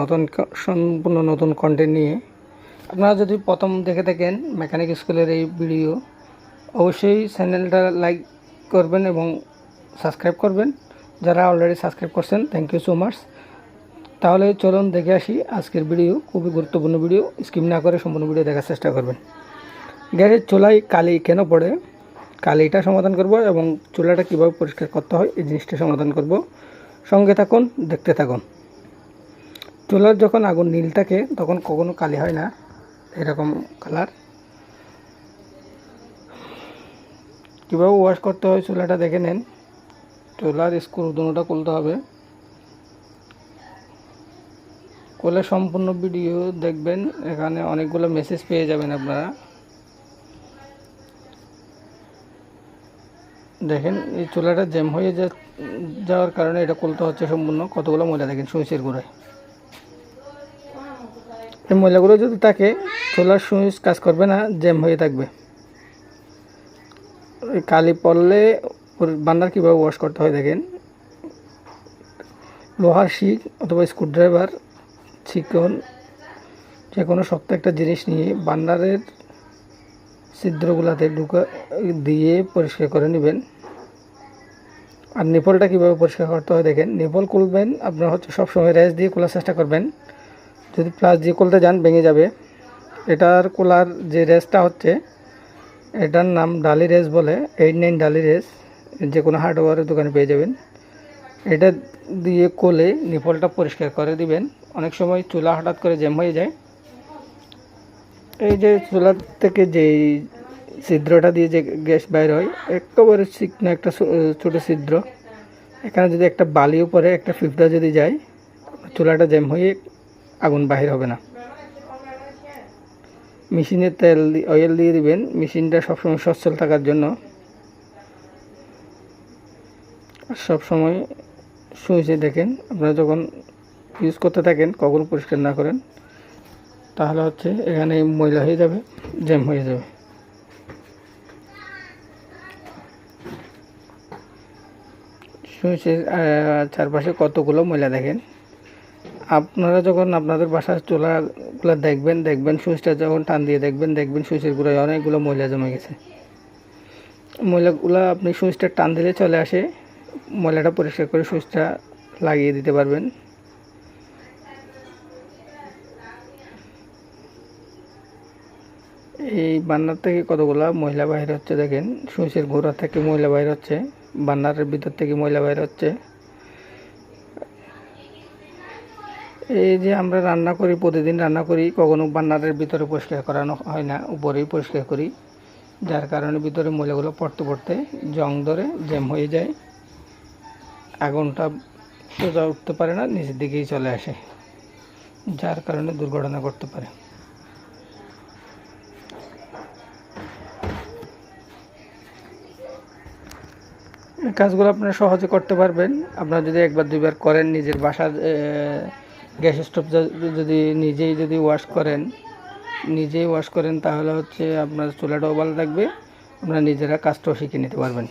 নতুন সম্পূর্ণ নতুন কন্টেন্ট নিয়ে। আপনারা যদি প্রথম দেখে থাকেন মেকানিক স্কুলের এই ভিডিও অবশ্যই চ্যানেলটা লাইক করবেন এবং সাবস্ক্রাইব করবেন। যারা অলরেডি সাবস্ক্রাইব করছেন থ্যাংক ইউ সো মাচ তাহলে চলুন দেখে আসি আজকের ভিডিও খুবই গুরুত্বপূর্ণ ভিডিও স্কিম না করে সম্পূর্ণ ভিডিও দেখার চেষ্টা করবেন। গ্যাসের চুলায় কালি কেন পড়ে? কালিটা সমাধান করব এবং চুলাটা কীভাবে পরিষ্কার করতে হয়, এই জিনিসটা সমাধান করব। সঙ্গে থাকুন, দেখতে থাকুন। চুলার যখন আগুন নীল থাকে, তখন কখনো কালি হয় না। এরকম কালার কীভাবে ওয়াশ করতে হয় চুলাটা দেখে নেন। চুলার স্ক্রু দুটোটা খুলতে হবে। কোলে সম্পূর্ণ ভিডিও দেখবেন। এখানে অনেকগুলো মেসেজ পেয়ে যাবেন আপনারা। দেখেন, এই চুলাটা জ্যাম হয়ে যাওয়ার কারণে এটা খুলতে হচ্ছে সম্পূর্ণ। কতগুলো ময়লা দেখেন সুইচের গোড়ায়। এই ময়লাগুলো যদি থাকে চুলার সুইচ কাজ করবে না, জ্যাম হয়ে থাকবে। কালি পড়লে ওর বান্নার কীভাবে ওয়াশ করতে হয় দেখেন। লোহার শিক অথবা স্ক্রুড্রাইভার চিকন যে কোনো শক্ত একটা জিনিস নিয়ে বান্নারের ছিদ্রগুলাতে ঢুকা, দিয়ে পরিষ্কার করে নেবেন। আর নিপলটা কীভাবে পরিষ্কার করতে হয় দেখেন, নিপল খুলবেন, আপনার হচ্ছে সবসময় রেস দিয়ে খোলার চেষ্টা করবেন। যদি প্লাস দিয়ে খুলতে যান, ভেঙে যাবে। এটার কোলার যে রেসটা হচ্ছে, এটার নাম ডালি রেস বলে, এইট নাইন ডালি রেস। যে কোনো হার্ডওয়্যারের দোকানে পেয়ে যাবেন। এটা দিয়ে কোলে নিপলটা পরিষ্কার করে দিবেন। অনেক সময় চুলা হঠাৎ করে জ্যাম হয়ে যায়। এই যে চুলার থেকে যে ছিদ্রটা দিয়ে যে গ্যাস বাইর হয়, একেবারে চিকনা একটা ছোট ছিদ্র। এখানে যদি একটা বালিও পরে একটা ফিফটা যদি যায়, চুলাটা জ্যাম হয়ে আগুন বাহির হবে না। মেশিনে তেল অয়েল দিয়ে দিবেন। মেশিনটা সবসময় সচ্ছল থাকার জন্য। সবসময় সুইচে দেখেন। আপনারা যখন ইউজ করতে থাকেন, কখনো পরিষ্কার না করেন, তাহলে হচ্ছে এখানে ময়লা হয়ে যাবে, জ্যাম হয়ে যাবে। সুইচের চারপাশে কতগুলো ময়লা দেখেন। আপনারা যখন আপনাদের বাসার চুলাগুলো দেখবেন দেখবেন সুইচটা যখন টান দিয়ে দেখবেন দেখবেন সুইচের গুঁড়ায় অনেকগুলো ময়লা জমে গেছে। ময়লাগুলো আপনি সুইচটা টান দিলে চলে আসে, ময়লাটা পরিষ্কার করে সুইচটা লাগিয়ে দিতে পারবেন। এই বান্নার থেকে কতগুলা ময়লা বাইর হচ্ছে দেখেন, সুইচের গোড়া থেকে ময়লা বাইর হচ্ছে বান্নারের ভিতর থেকে ময়লা বাইর হচ্ছে। এই যে আমরা রান্না করি, প্রতিদিন রান্না করি, কখনো বান্নারের ভিতরে পরিষ্কার করানো হয় না, উপরেই পরিষ্কার করি। যার কারণে ভিতরে ময়লাগুলো পড়তে পড়তে জং ধরে জ্যাম হয়ে যায়। আগুনটা সোজা উঠতে পারে না, নিচের দিকেই চলে আসে। যার কারণে দুর্ঘটনা ঘটতে পারে। কাজগুলো আপনারা সহজে করতে পারবেন। আপনারা যদি একবার দুইবার করেন নিজের বাসার গ্যাস স্টোভ যদি নিজেই যদি ওয়াশ করেন, নিজেই ওয়াশ করেন তাহলে হচ্ছে আপনার চুলাটাও ভালো থাকবে, আপনারা নিজেরা কাজটাও শিখে নিতে পারবেন।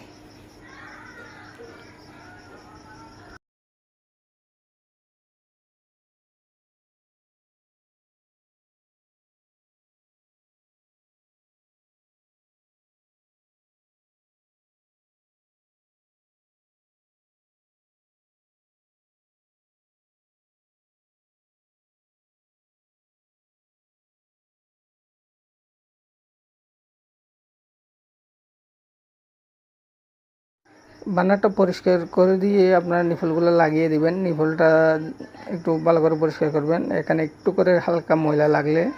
বান্নারটা পরিষ্কার করে দিয়ে আপনার নিফলগুলো লাগিয়ে দিবেন। নিফলটা একটু ভালো করে পরিষ্কার করবেন। এখানে একটু করে হালকা ময়লা লাগলে,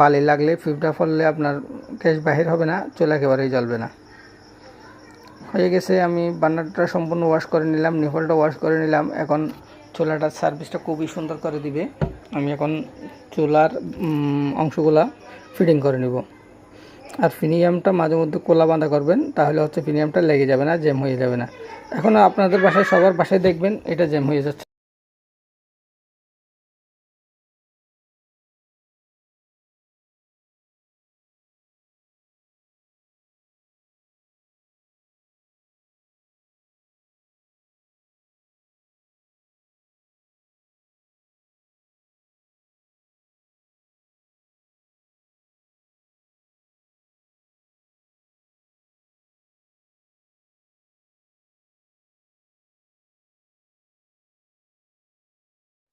বালি লাগলে, ফিফটা ফললে আপনার গ্যাস বাহির হবে না, চলে একেবারেই জ্বলবে না। হয়ে গেছে, আমি বান্নারটা সম্পূর্ণ ওয়াশ করে নিলাম, নিফলটা ওয়াশ করে নিলাম। এখন চুলাটার সার্ভিসটা খুবই সুন্দর করে দিবে। আমি এখন চুলার অংশগুলা ফিটিং করে নিব। আর ফিনিয়ামটা মাঝে মধ্যে কোলা বাঁধা করবেন, তাহলে হচ্ছে ফিনিয়ামটা লেগে যাবে না, জ্যাম হয়ে যাবে না। এখন আপনাদের বাসায়, সবার বাসায় দেখবেন, এটা জ্যাম হয়ে যাচ্ছে।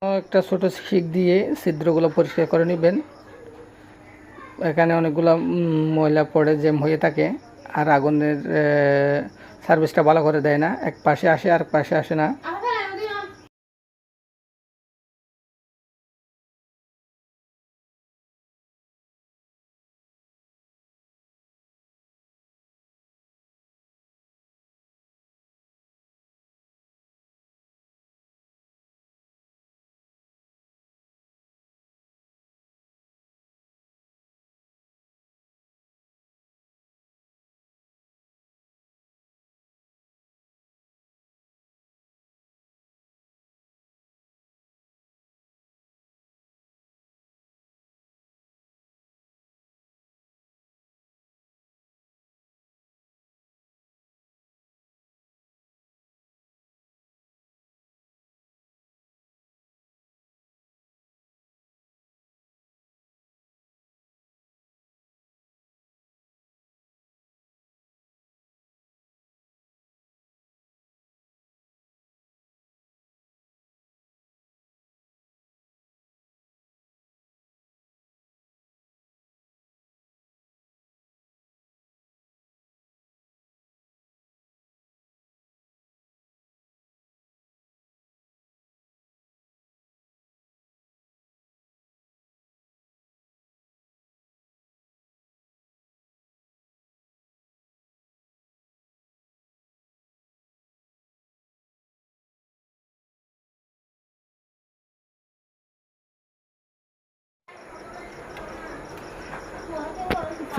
একটা ছোট শিক দিয়ে ছিদ্রগুলো পরিষ্কার করে নেবেন। এখানে অনেকগুলো ময়লা পড়ে, জ্যাম হয়ে থাকে আর আগুনের সার্ভিসটা ভালো করে দেয় না। এক পাশে আসে, আর পাশে আসে না।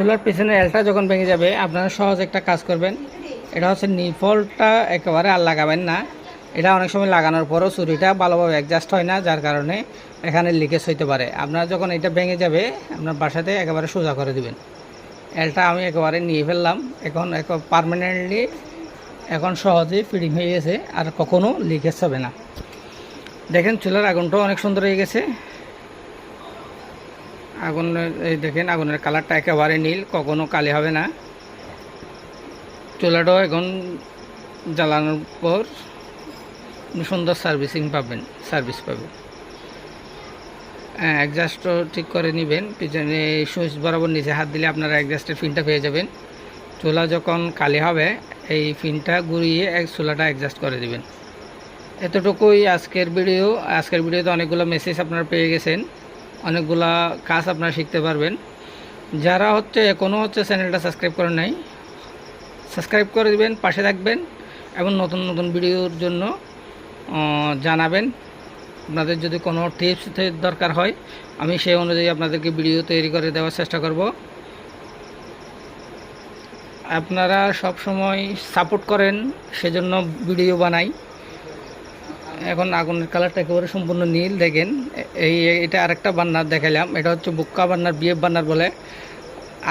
চুলার পিছনে এলটা যখন ভেঙে যাবে, আপনারা সহজ একটা কাজ করবেন। এটা হচ্ছে নিফলটা একেবারে আর লাগাবেন না। এটা অনেক সময় লাগানোর পরও চুরিটা ভালোভাবে অ্যাডজাস্ট হয় না, যার কারণে এখানে লিকেজ হইতে পারে। আপনারা যখন এটা ভেঙে যাবে, আপনার বাসাতে একেবারে সোজা করে দিবেন। এলটা আমি একেবারে নিয়ে ফেললাম। এখন পারমানেন্টলি এখন সহজেই ফিটিং হয়ে গেছে, আর কখনো লিকেজ হবে না। দেখেন চুলার আগুনটাও অনেক সুন্দর হয়ে গেছে। আগুনের, এই দেখেন, আগুনের কালারটা একেবারে নীল, কখনো কালি হবে না। চুলাটাও এখন জ্বালানোর পর সুন্দর সার্ভিসিং পাবেন, সার্ভিস পাবেন। অ্যাডজাস্টও ঠিক করে নেবেন, পিছনে সুইচ বরাবর নিচে হাত দিলে আপনারা অ্যাডজাস্টের ফিনটা পেয়ে যাবেন। চুলা যখন কালি হবে, এই ফিনটা ঘুরিয়ে এক চুলাটা অ্যাডজাস্ট করে দেবেন। এতটুকুই আজকের ভিডিও। আজকের ভিডিওতে অনেকগুলো মেসেজ আপনারা পেয়ে গেছেন। অনেকগুলা কাজ আপনারা শিখতে পারবেন। যারা হচ্ছে এখনও হচ্ছে চ্যানেলটা সাবস্ক্রাইব করেন নাই, সাবস্ক্রাইব করে দেবেন, পাশে থাকবেন এবং নতুন নতুন ভিডিওর জন্য জানাবেন। আপনাদের যদি কোনো টিপস দরকার হয়, আমি সেই অনুযায়ী আপনাদেরকে ভিডিও তৈরি করে দেওয়ার চেষ্টা করব। আপনারা সব সময় সাপোর্ট করেন, সেজন্য ভিডিও বানাই। এখন আগুনের কালারটা একেবারে সম্পূর্ণ নীল, দেখেন। এই, এটা আরেকটা বান্নার দেখালাম এটা হচ্ছে বুক্কা বান্নার বিএফ বান্নার বলে।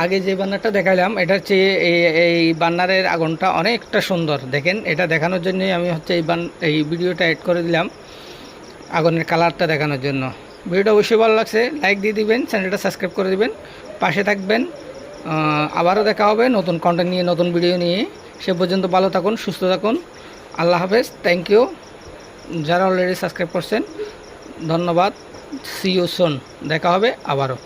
আগে যে বান্নারটা দেখালাম এটা হচ্ছে এই এই বান্নারের আগুনটা অনেকটা সুন্দর, দেখেন। এটা দেখানোর জন্যই আমি হচ্ছে এই বান, এই ভিডিওটা এড করে দিলাম আগুনের কালারটা দেখানোর জন্য। ভিডিওটা অবশ্যই ভালো লাগছে লাইক দিয়ে দিবেন চ্যানেলটা সাবস্ক্রাইব করে দিবেন, পাশে থাকবেন। আবারও দেখা হবে নতুন কন্টেন্ট নিয়ে, নতুন ভিডিও নিয়ে। সে পর্যন্ত ভালো থাকুন, সুস্থ থাকুন। আল্লাহ হাফেজ থ্যাংক ইউ যারা অলরেডি সাবস্ক্রাইব করছেন ধন্যবাদ। সি ইউ সোন দেখা হবে আবারও।